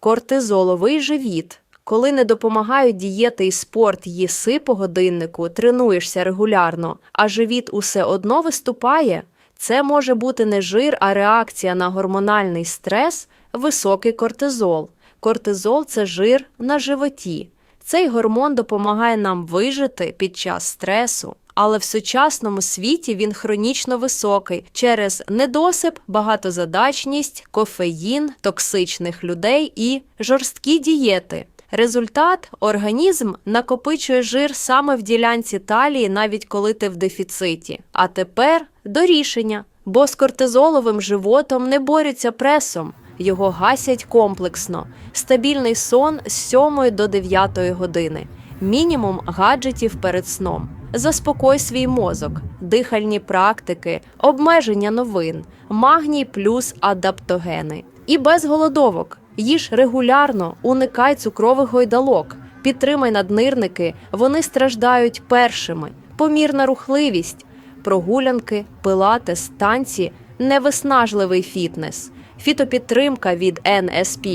Кортизоловий живіт. Коли не допомагають дієти і спорт, їси по годиннику, тренуєшся регулярно, а живіт усе одно виступає, це може бути не жир, а реакція на гормональний стрес, високий кортизол. Кортизол це жир на животі. Цей гормон допомагає нам вижити під час стресу. Але в сучасному світі він хронічно високий через недосип, багатозадачність, кофеїн, токсичних людей і жорсткі дієти. Результат організм накопичує жир саме в ділянці талії, навіть коли ти в дефіциті. А тепер до рішення, бо з кортизоловим животом не борються пресом. Його гасять комплексно. Стабільний сон з 7 до 9 години. Мінімум гаджетів перед сном. Заспокой свій мозок, дихальні практики, обмеження новин, магній плюс адаптогени. І без голодовок. Їж регулярно, уникай цукрових гойдалок, підтримай наднирники, вони страждають першими. Помірна рухливість, прогулянки, пилатес, танці, невиснажливий фітнес, фітопідтримка від НСП,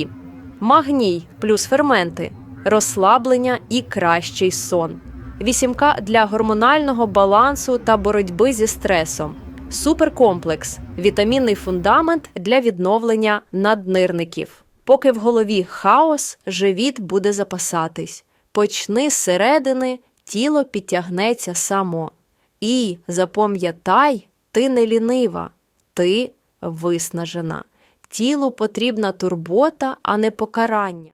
магній плюс ферменти, розслаблення і кращий сон. Вісімка для гормонального балансу та боротьби зі стресом. Суперкомплекс вітамінний фундамент для відновлення наднирників. Поки в голові хаос, живіт буде запасатись. Почни зсередини, тіло підтягнеться само. І запам'ятай, ти не лінива, ти виснажена. Тілу потрібна турбота, а не покарання.